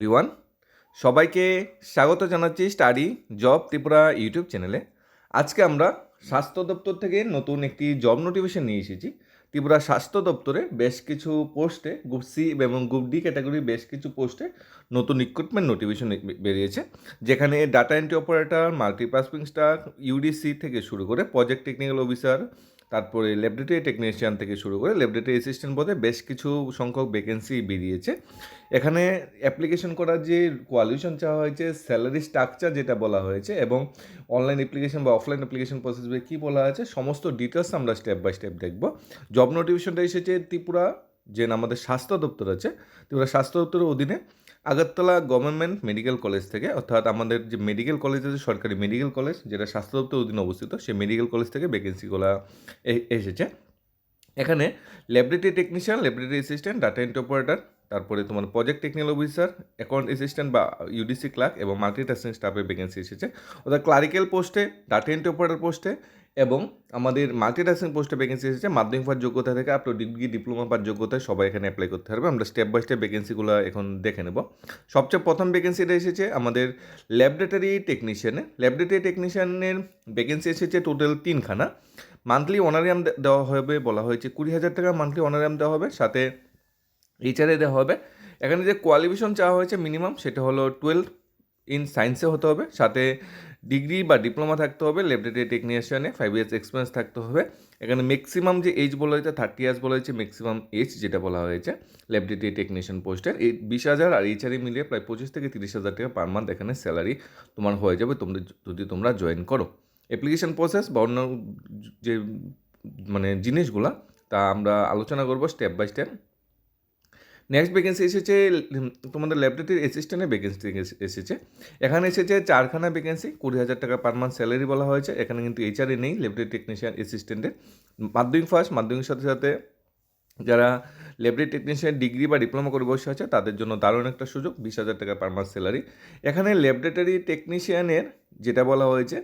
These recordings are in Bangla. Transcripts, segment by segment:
এভরিওয়ান সবাইকে স্বাগত জানাচ্ছি স্টাডি জব ত্রিপুরা ইউটিউব চ্যানেলে। আজকে আমরা স্বাস্থ্য দপ্তর থেকে নতুন একটি জব নোটিফিকেশন নিয়ে এসেছি। ত্রিপুরা স্বাস্থ্য দপ্তরে বেশ কিছু পোস্টে গ্রুপ সি এবং গ্রুপ ডি ক্যাটাগরি বেশ কিছু পোস্টে নতুন রিক্রুটমেন্ট নোটিফিকেশন বেরিয়েছে। যেখানে data entry operator multitasking staff UDC থেকে শুরু করে প্রজেক্ট টেকনিক্যাল অফিসার তারপরে ল্যাবরেটরি টেকনিশিয়ান থেকে শুরু করে ল্যাবরেটরি অ্যাসিস্ট্যান্ট পদে বেশ কিছু সংখ্যক ভ্যাকেন্সি বেরিয়েছে। এখানে অ্যাপ্লিকেশন করার যে কোয়ালিফিকেশন চাওয়া হয়েছে স্যালারি স্ট্রাকচার যেটা বলা হয়েছে এবং অনলাইন অ্যাপ্লিকেশন বা অফলাইন অ্যাপ্লিকেশন প্রসেস কী বলা হয়েছে সমস্ত ডিটেলস আমরা স্টেপ বাই স্টেপ দেখব। জব নোটিফিকেশনটা এসেছে ত্রিপুরা যে আমাদের স্বাস্থ্য দপ্তর আছে। ত্রিপুরা স্বাস্থ্য দপ্তরের অধীনে আগরতলা গভর্নমেন্ট মেডিকেল কলেজ থেকে, অর্থাৎ আমাদের যে মেডিকেল কলেজ আছে সরকারি মেডিকেল কলেজ, যেটা স্বাস্থ্য দপ্তর অধীনে অবস্থিত, সেই মেডিকেল কলেজ থেকে ভ্যাকেন্সিগুলো এসেছে। এখানে laboratory technician laboratory assistant data entry operator তারপরে তোমার project technical officer account assistant বা ইউডিসি ক্লার্ক এবং মাল্টিটাস্কিং স্টাফের ভ্যাকেন্সি এসেছে। অর্থাৎ ক্লারিক্যাল পোস্টে ডাটা এন্ট্রি অপারেটর পোস্টে এবং আমাদের মাল্টিটাস্কিং পোস্টে ভ্যাকেন্সি এসেছে, মাধ্যমিক পাওয়ার যোগ্যতা থেকে আপ টু ডিগ্রি ডিপ্লোমা পাওয়ার যোগ্যতায় সবাই এখানে অ্যাপ্লাই করতে পারবে। আমরা স্টেপ বাই স্টেপ ভ্যাকেন্সিগুলো এখন দেখে নেব। সবচেয়ে প্রথম ভ্যাকেন্সিটা এসেছে আমাদের ল্যাবরেটরি টেকনিশিয়ানে ল্যাবরেটরি টেকনিশিয়ানের ভ্যাকেন্সি এসেছে টোটাল তিনখানা। মান্থলি অনারিয়াম দেওয়া হবে, বলা হয়েছে কুড়ি হাজার টাকা মান্থলি অনারিয়াম দেওয়া হবে, সাথে এইচআরএ দেওয়া হবে। এখানে যে কোয়ালিফিকেশন চাওয়া হয়েছে মিনিমাম সেটা হলো টুয়েলভ ইন সায়েন্সে হতে হবে, সাথে ডিগ্রি বা ডিপ্লোমা থাকতে হবে, ল্যাবরেটরি টেকনিশিয়ানে ফাইভ ইয়ার্স এক্সপিরিয়েন্স থাকতে হবে। এখানে ম্যাক্সিমাম যে এজ বলা হয়েছে থার্টি ইয়ার্স বলা হয়েছে ম্যাক্সিমাম এজ যেটা বলা হয়েছে, ল্যাবরেটরি টেকনিশিয়ান পোস্টের এই বিশ হাজার আর এইচআরই মিলিয়ে প্রায় পঁচিশ থেকে তিরিশ হাজার টাকা পার মান্থ এখানে স্যালারি তোমার হয়ে যাবে তোমরা যদি তোমরা জয়েন করো। অ্যাপ্লিকেশন প্রসেস বা অন্য যে মানে জিনিসগুলা, তা আমরা আলোচনা করব step by step next vacancy এসেছে তোমাদের ল্যাবরেটরি অ্যাসিস্ট্যান্টের ভ্যাকেন্সি এসেছে। এখানে এসেছে চারখানা ভ্যাকেন্সি কুড়ি হাজার টাকা পার মান্থ স্যালারি বলা হয়েছে। এখানে কিন্তু এইচআরএ নেই, ল্যাবরেটরি টেকনিশিয়ান অ্যাসিস্ট্যান্টের মাধ্যমিক ফার্স্ট মাধ্যমিকের সাথে সাথে যারা ল্যাবরেটরি টেকনিশিয়ান ডিগ্রি বা ডিপ্লোমা করে বসে আছে, তাদের জন্য দারুণ একটা সুযোগ, বিশ হাজার টাকা পার মান্থ স্যালারি এখানে ল্যাবরেটরি টেকনিশিয়ানের যেটা বলা হয়েছে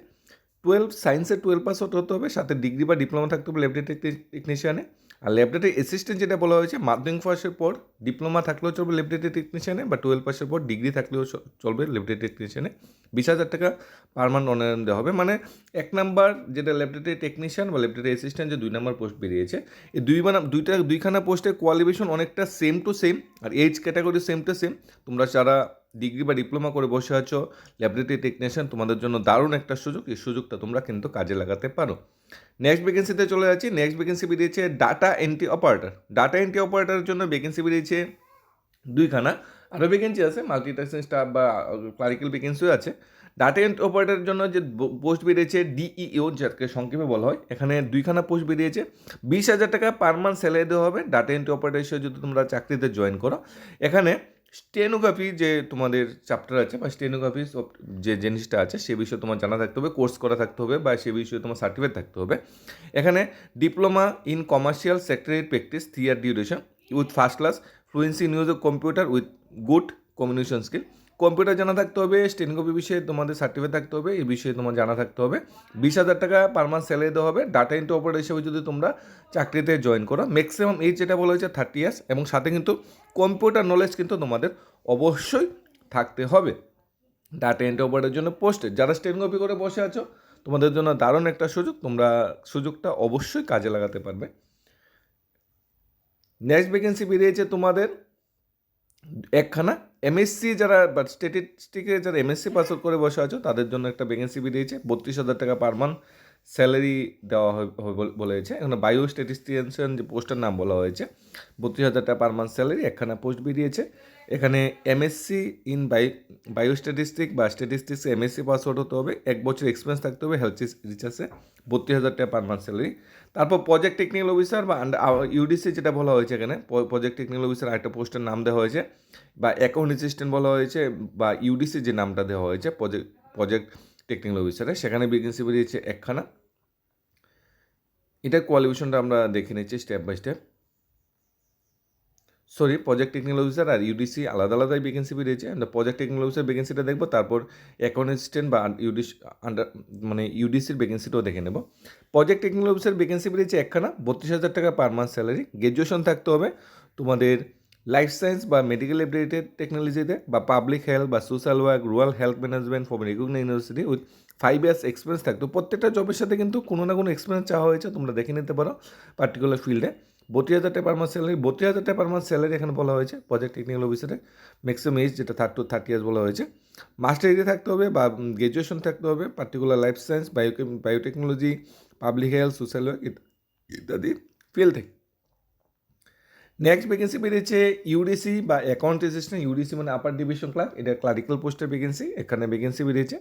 টুয়েলভ সায়েন্সের টুয়েলভ পাস হতে হবে, সাথে ডিগ্রি বা ডিপ্লোমা থাকতে হবে ল্যাবরেটরি টেকনিশিয়ানে আর ল্যাবরেটরি অ্যাসিস্ট্যান্ট যেটা বলা হয়েছে, মাধ্যমিক পাসের পর ডিপ্লোমা থাকলেও চলবে ল্যাবরেটরি টেকনিশিয়ানে বা টুয়েলভ পাসের পর ডিগ্রি থাকলেও চলবে ল্যাবরেটরি টেকনিশিয়ানে বিশ হাজার টাকা পার মান্থ অনায়ন দেওয়া হবে। মানে এক নাম্বার যেটা ল্যাবরেটরি টেকনিশিয়ান বা ল্যাবরেটরি অ্যাসিস্ট্যান্ট যে দুই নাম্বার পোস্ট বেরিয়েছে, এই দুই মানে দুইটা, দুইখানা পোস্টের কোয়ালিফিকেশন অনেকটা same to same R age category same to same তোমরা যারা ডিগ্রি বা ডিপ্লোমা করে বসে আছো, ল্যাবরেটরি টেকনিশিয়ান, তোমাদের জন্য দারুণ একটা সুযোগ। এই সুযোগটা তোমরা কিন্তু কাজে লাগাতে পারো। নেক্সট ভ্যাকেন্সিতে চলে যাচ্ছি। নেক্সট ভ্যাকেন্সি বেরিয়েছে data entry operator data entry অপারেটারের জন্য ভ্যাকেন্সি বেরিয়েছে দুইখানা। আরও ভ্যাকেন্সি আছে মাল্টিটাস্কিং স্টাফ বা ক্লারিক্যাল ভ্যাকেন্সিও আছে। ডাটা এন্ট্রি অপারেটারের জন্য যে পোস্ট বেরিয়েছে ডিইও যাকে সংক্ষেপে বলা হয়, এখানে দুইখানা পোস্ট বেরিয়েছে। বিশ হাজার টাকা পার মান্থ স্যালারি দেওয়া হবে। ডাটা এন্ট্রি অপারেটার হিসেবে যদি তোমরা চাকরিতে জয়েন করো, এখানে স্টেনোগ্রাফি যে তোমাদের চ্যাপ্টার আছে বা স্টেনোগ্রাফি যে জিনিসটা আছে সে বিষয়ে তোমার জানা থাকতে হবে কোর্স করা থাকতে হবে বা সে বিষয়ে তোমার সার্টিফিকেট থাকতে হবে। এখানে ডিপ্লোমা ইন কমার্শিয়াল সেক্টরের practice three year duration with first class fluency news of computer with good communication skill computer জানা থাকতে হবে, স্টেনোগ্রাফি বিষয়ে তোমাদের সার্টিফিকেট থাকতে হবে, এই বিষয়ে তোমার জানা থাকতে হবে। বিশ হাজার টাকা পার মান্থ স্যালারি দেওয়া হবে। ডাটা এন্ট্রি অপারেটর হিসেবে যদি তোমরা চাকরিতে জয়েন করো ম্যাক্সিমাম এজ যেটা বলা হয়েছে থার্টি ইয়ার্স এবং সাথে কিন্তু কম্পিউটার নলেজ কিন্তু তোমাদের অবশ্যই থাকতে হবে। ডাটা এন্ট্রি অপারেটরের জন্য পোস্টে যারা স্টেনোগ্রাফি করে বসে আছো, তোমাদের জন্য দারুণ একটা সুযোগ। তোমরা সুযোগটা অবশ্যই কাজে লাগাতে পারবে। নেক্সট ভ্যাকেন্সি বেরিয়েছে তোমাদের একখানা এমএসসি যারা বা স্ট্যাটিস্টিকে যারা এমএসসি পাস করে বসে আছো, তাদের জন্য একটা ভ্যাকেন্সি বেরিয়েছে বত্রিশ হাজার টাকা পার মান্থ স্যালারি দেওয়া বলেছে এখানে বায়ো স্টেটিস্টিয়ান যে পোস্টের নাম বলা হয়েছে, বত্রিশ হাজার টাকা পার মান্থ স্যালারি একখানা পোস্ট বেরিয়েছে। এখানে MSc in bi bio statistic বা স্ট্যাটিস্টিক্স এমএসসি পাসওয়ার্ড হতে হবে, এক বছর এক্সপিরিয়েন্স থাকতে হবে হেলথ রিচার্জে বত্রিশ হাজার টাকা পার মান্থ স্যালারি তারপর প্রজেক্ট টেকনিক্যাল অফিসার বা ইউডিসি যেটা বলা হয়েছে এখানে প্রজেক্ট টেকনিক্যাল অফিসার একটা পোস্টের নাম দেওয়া হয়েছে, বা অ্যাকাউন্ট অ্যাসিস্ট্যান্ট বলা হয়েছে, বা ইউডিসি যে নামটা দেওয়া হয়েছে প্রজেক্ট প্রজেক্ট টেকনিক্যাল অফিসারে সেখানে ভ্যাকেন্সি বেরিয়েছে একখানা। এটা কোয়ালিফিকেশনটা আমরা দেখে নিচ্ছি step by step sorry project technical officer R UDC আলাদা আলাদাই ভ্যাকেন্সি বেরিয়েছে আমরা প্রজেক্ট টেকনিক্যাল অফিসার ভ্যাকেন্সিটা দেখব, তারপর অ্যাকাউন্ট অ্যাসিস্ট্যান্ট বা ইউডিসি আন্ডার মানে ইউডিসির ভ্যাকেন্সিটাও দেখে নেব। প্রজেক্ট টেকনিক্যাল অফিসার ভ্যাকেন্সি বেরিয়েছে একখানা, বত্রিশ হাজার টাকা পার মান্থ স্যালারি গ্র্যাজুয়েশন থাকতে হবে তোমাদের লাইফ সায়েন্স বা মেডিকেল রিলেটেড টেকনোলজিতে বা পাবলিক হেলথ বা social work rural health management for regular university with five years experience থাকতো। প্রত্যেকটা জবের সাথে কিন্তু কোনো না কোনো এক্সপিরিয়েন্স চাওয়া হয়েছে, তোমরা দেখে নিতে পারো পার্টিকুলার ফিল্ডে বত্রিশ হাজার টাকা পার মান্থ স্যালারি বত্রিশ হাজার টাকা পার মান্থ স্যালারি এখানে বলা হয়েছে প্রজেক্ট টেকনিক্যাল অফিসারে ম্যাক্সিমাম এজ যেটা থার্ড টু থার্টি ইয়ার্স বলা হয়েছে। মাস্টার ডিগ্রি থাকতে হবে বা গ্র্যাজুয়েশন থাকতে হবে particular life science bio biotechnology public health social work ইত্যাদি ফিল্ড থেকে। নেক্সট ভ্যাকেন্সি বেরিয়েছে ইউডিসি বা অ্যাকাউন্ট অ্যাসিস্ট্যান্ট ইউডিসি মানে আপার ডিভিশন ক্লার্ক এটা ক্লারিক্যাল পোস্টের ভ্যাকেন্সি এখানে ভ্যাকেন্সি বেরিয়েছে।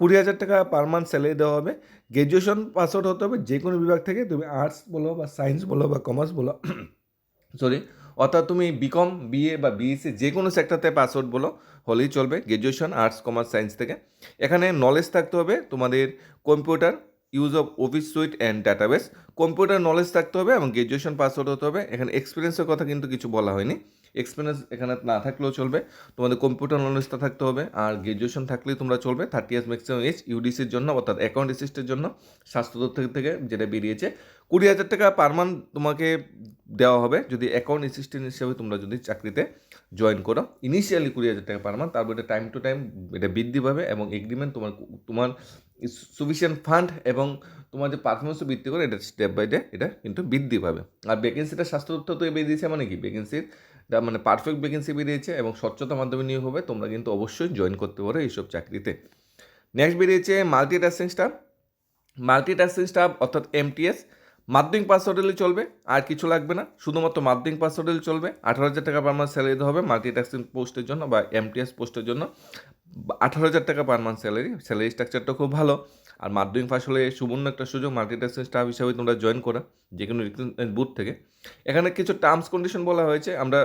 কুড়ি হাজার টাকা পার মান্থ স্যালারি দেওয়া হবে। গ্র্যাজুয়েশন পাস আউট হতে হবে, যে কোনো বিভাগ থেকে, তুমি আর্টস বলো বা সায়েন্স বলো বা কমার্স বলো। সরি অর্থাৎ তুমি বিকম বিএ বা বিএসসি যে কোনো সেক্টরতে পাস আউট বলো, হলেই চলবে গ্র্যাজুয়েশন আর্টস কমার্স সায়েন্স থেকে। এখানে নলেজ থাকতে হবে, তোমাদের computer use of office suite and database computer knowledge থাকতে হবে এবং গ্র্যাজুয়েশন পাস আউট হতে হবে। এখানে এক্সপিরিয়েন্সের কথা কিন্তু কিছু বলা হয়নি। এক্সপিরিয়েন্স এখানে না থাকলেও চলবে। তোমাদের কম্পিউটার নলেজটা থাকতে হবে, আর গ্র্যাজুয়েশন থাকলেই তোমরা চলবে থার্টি ইয়ার্স ম্যাক্সিমাম এজ ইউডিসির জন্য, অর্থাৎ অ্যাকাউন্ট অ্যাসিস্টের জন্য, স্বাস্থ্য দপ্তর থেকে যেটা বেরিয়েছে। কুড়ি হাজার টাকা পার মান্থ তোমাকে দেওয়া হবে, যদি অ্যাকাউন্ট অ্যাসিস্ট্যান্ট হিসেবে তোমরা যদি চাকরিতে জয়েন করো। ইনিশিয়ালি কুড়ি হাজার টাকা পার মান্থ তারপর এটা টাইম টু টাইম এটা বৃদ্ধি পাবে এবং এগ্রিমেন্ট তোমার তোমার সুফিসিয়েন্ট ফান্ড এবং তোমার যে পারফরমেন্সও ভিত্তি করে, এটা স্টেপ বাই ডে এটা কিন্তু বৃদ্ধি পাবে। আর ভ্যাকেন্সিটা স্বাস্থ্য দপ্তর থেকে বেরিয়েছে মানে কি? ভ্যাকেন্সির মানে পারফেক্ট ভ্যাকেন্সি বেরিয়েছে এবং স্বচ্ছতা মাধ্যমে নিয়োগ হবে, তোমরা কিন্তু অবশ্যই জয়েন করতে পারো এইসব চাকরিতে। নেক্সট বেরিয়েছে multitasking staff multitasking staff অর্থাৎ এমটিএস মাধ্যমিক পাস হলে চলবে, আর কিছু লাগবে না। শুধুমাত্র মাধ্যমিক পাস হলে চলবে। আঠারো হাজার টাকা পার মান্থ স্যালারি হবে মাল্টি টাস্কিং পোস্টের জন্য বা এমটিএস পোস্টের জন্য। আঠারো হাজার টাকা পার মান্থ স্যালারি স্যালারি স্ট্রাকচারটা খুব ভালো। আর মাধ্যমিক পাশ হলে সুবর্ণ একটা সুযোগ মাল্টিটাস্কিং স্টাফ হিসাবে তোমরা জয়েন করা, যে কোনো রিক্রুটমেন্ট বুথ থেকে। এখানে কিছু টার্মস কন্ডিশন বলা হয়েছে, আমরা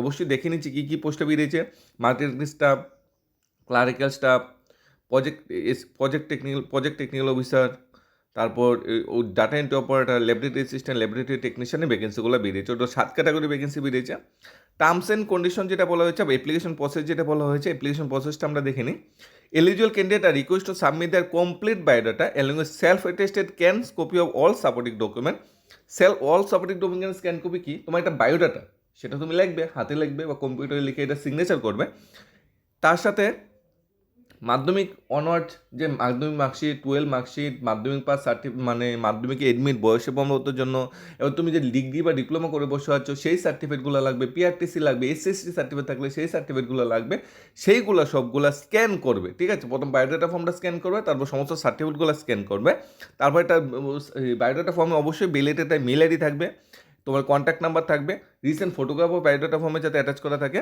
অবশ্যই দেখে নিচ্ছি কী কী পোস্টে বেরিয়েছে। Multitasking staff clerical staff project project technical project technical officer তারপর data entry operator laboratory assistant laboratory টেকনিশিয়ানের ভ্যাকেন্সিগুলো বেরিয়েছে। ওটা সাত ক্যাটাগরি ভ্যাকেন্সি বেরিয়েছে। টার্মস অ্যান্ড কন্ডিশন যেটা বলা হয়েছে, বা অ্যাপ্লিকেশন প্রসেস যেটা বলা হয়েছে অ্যাপ্লিকেশন প্রসেসটা আমরা দেখে নিই। Eligible candidate are requested to submit their complete biodata along with self-attested scans copy of all supporting document self all supporting document scan copy কি তোমার একটা বায়োডাটা সেটা তুমি লিখবে হাতে লিখবে বা কম্পিউটারে লিখে এটা সিগনেচার করবে তার সাথে মাধ্যমিক অনওয়ার্ড যে মাধ্যমিক মার্কশিট, টুয়েলভ মার্কশিট, মাধ্যমিক পাস সার্টিফিকেট মানে মাধ্যমিকে এডমিট বয়সে প্রমাণপত্রের জন্য এবার তুমি যে ডিগ্রি বা ডিপ্লোমা করে বসে আছো, সেই সার্টিফিকেটগুলো লাগবে পিআরটিসি লাগবে এসএসসি সার্টিফিকেট থাকলে সেই সার্টিফিকেটগুলো লাগবে, সেইগুলো সবগুলো স্ক্যান করবে, ঠিক আছে? প্রথম বায়োডাটা ফর্মটা স্ক্যান করবে, তারপর সমস্ত সার্টিফিকেটগুলো স্ক্যান করবে, তারপর এটা বায়োডাটা ফর্মে অবশ্যই বেলেটে মেল আইডি থাকবে। তোমার কন্ট্যাক্ট নাম্বার থাকবে। রিসেন্ট ফটোগ্রাফ ও বায়োডাটা ফর্মে যাতে অ্যাটাচ করা থাকে।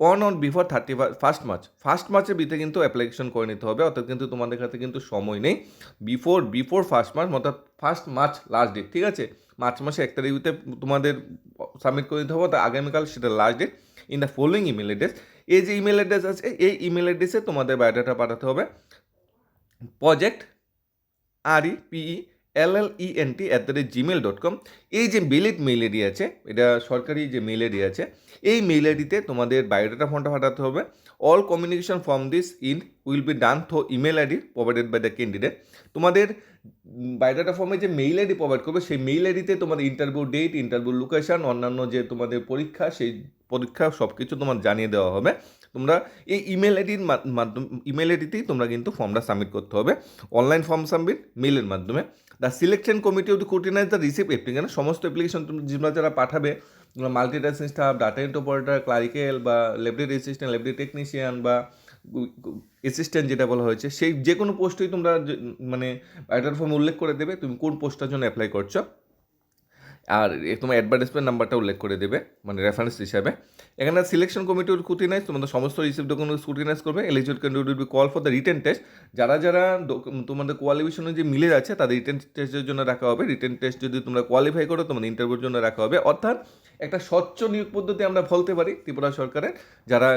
On on before thirty first March first মার্চের ভিতরে কিন্তু অ্যাপ্লিকেশন করে নিতে হবে, অর্থাৎ কিন্তু তোমাদের কাছে কিন্তু সময় নেই। বিফোর বিফোর ফার্স্ট মার্চ অর্থাৎ ফার্স্ট মার্চ লাস্ট ডেট ঠিক আছে? মার্চ মাসে এক তারিখতে তোমাদের সাবমিট করে দিতে হবে, অর্থাৎ আগামীকাল সেটা last date in the following email address এই যে ইমেল অ্যাড্রেস আছে, এই ইমেল অ্যাড্রেসে তোমাদের বায়োডাটা পাঠাতে হবে। Project R E P L L E N T at the rate Gmail dot com এই যে মেলেট মেইল আইডি আছে, এটা সরকারি যে মেইল আইডি আছে, এই মেইল আইডিতে তোমাদের বায়োডাটা ফর্মটা পাঠাতে হবে। All communication from this in will be done through email ID provided by the candidate তোমাদের বায়োডাটা ফর্মে যে মেইল আইডি প্রোভাইড করবে, সেই মেইল আইডিতে তোমাদের ইন্টারভিউ ডেট ইন্টারভিউ লোকেশন অন্যান্য যে তোমাদের পরীক্ষা, সেই পরীক্ষা সব কিছু তোমার জানিয়ে দেওয়া হবে। তোমরা এই ইমেল আইডির মাধ্যমে ইমেল আইডিতেই তোমরা কিন্তু ফর্মটা সাবমিট করতে হবে। অনলাইন ফর্ম সাবমিট মেইলের মাধ্যমে। The selection committee of the scrutinize the receive application সমস্ত অ্যাপ্লিকেশন যেগুলো যারা পাঠাবে multitasking staff data entry operator clerical বা ল্যাবরেটরি অ্যাসিস্ট্যান্ট ল্যাবরেটরি টেকনিশিয়ান বা অ্যাসিস্ট্যান্ট যেটা বলা হয়েছে, সেই যে কোনো পোস্টেই তোমরা মানে একটা ফর্মে উল্লেখ করে দেবে, তুমি কোন পোস্টটার জন্য অ্যাপ্লাই করছ। আর তোমার অ্যাডভার্টাইজমেন্ট নাম্বারটা উল্লেখ করে দেবে মানে রেফারেন্স হিসাবে। এখানে সিলেকশন কমিটির স্কুটিনাইজ তোমাদের সমস্ত রিসিভ ডকুমেন্ট স্কুটিনাইজ করবে। Eligible candidate be call for the written test যারা যারা তোমাদের কোয়ালিফিকেশনে যে মিলে যাচ্ছে, তাদের রিটেন টেস্টের জন্য রাখা হবে। রিটেন টেস্ট যদি তোমরা কোয়ালিফাই করো, তোমাদের ইন্টারভিউর জন্য রাখা হবে। অর্থাৎ একটা স্বচ্ছ নিয়োগ পদ্ধতি আমরা বলতে পারি ত্রিপুরা সরকারের। যারা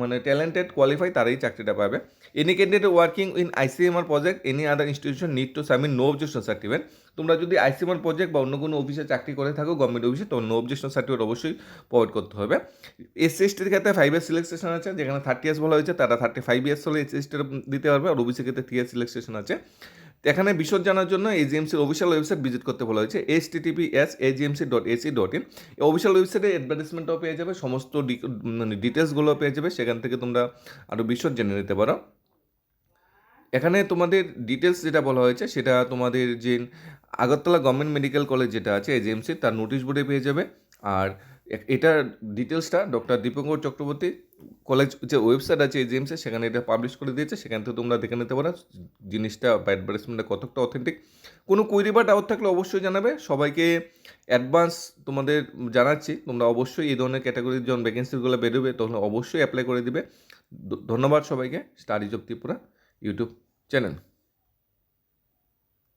মানে ট্যালেন্টেড কোয়ালিফাই তারাই চাকরিটা পাবে। Any candidate working in ICMR project any other institution need to submit no objection certificate তোমরা যদি আইসিএমআর প্রজেক্ট বা অন্য কোনো অফিসে চাকরি করে থাকো গভর্নমেন্ট অফিসে তো নো অবজেকশন সার্টিফিকেট অবশ্যই প্রোভাইড করতে হবে। এসসি এসটির ক্ষেত্রে ফাইভ ইয়ার্স সিলেকশন আছে, যেখানে থার্টি ইয়ার্স বলা হয়েছে, তারা থার্টি ফাইভ ইয়ার্স হলে এসটির দিতে পারবে, আর ওবিসির ক্ষেত্রে থ্রি ইয়ার্স সিলেকশন আছে। এখানে বিশদ জানার জন্য এজিএমসির অফিসিয়াল ওয়েবসাইট ভিজিট করতে বলা হয়েছে S TTP S AGMC dot AC dot in official ওয়েবসাইটে অ্যাডভার্টাইজমেন্টও পেয়ে যাবে, সমস্ত মানে ডিটেলসগুলো পেয়ে যাবে, সেখান থেকে তোমরা আরও বিশদ জেনে নিতে পারো। এখানে তোমাদের ডিটেলস যেটা বলা হয়েছে, সেটা তোমাদের যে আগরতলা গভর্নমেন্ট মেডিকেল কলেজ যেটা আছে এজিএমসি তার নোটিশ বোর্ডে পেয়ে যাবে। আর এটার ডিটেলসটা ডক্টর দীপঙ্কর চক্রবর্তী কলেজ যে ওয়েবসাইট আছে এজিএমসি সেখানে এটা পাবলিশ করে দিয়েছে। সেখান থেকে তোমরা দেখে নিতে পারো জিনিসটা বা অ্যাডভার্টাইজমেন্টটা কতটা অথেন্টিক কোনো কুইরি বা ডাউট থাকলে অবশ্যই জানাবে। সবাইকে অ্যাডভান্স তোমাদের জানাচ্ছি। তোমরা অবশ্যই এই ধরনের ক্যাটাগরির যখন ভ্যাকেন্সিগুলো বেরোবে, তখন অবশ্যই অ্যাপ্লাই করে দিবে। ধন্যবাদ সবাইকে। Study job Tripura YouTube channel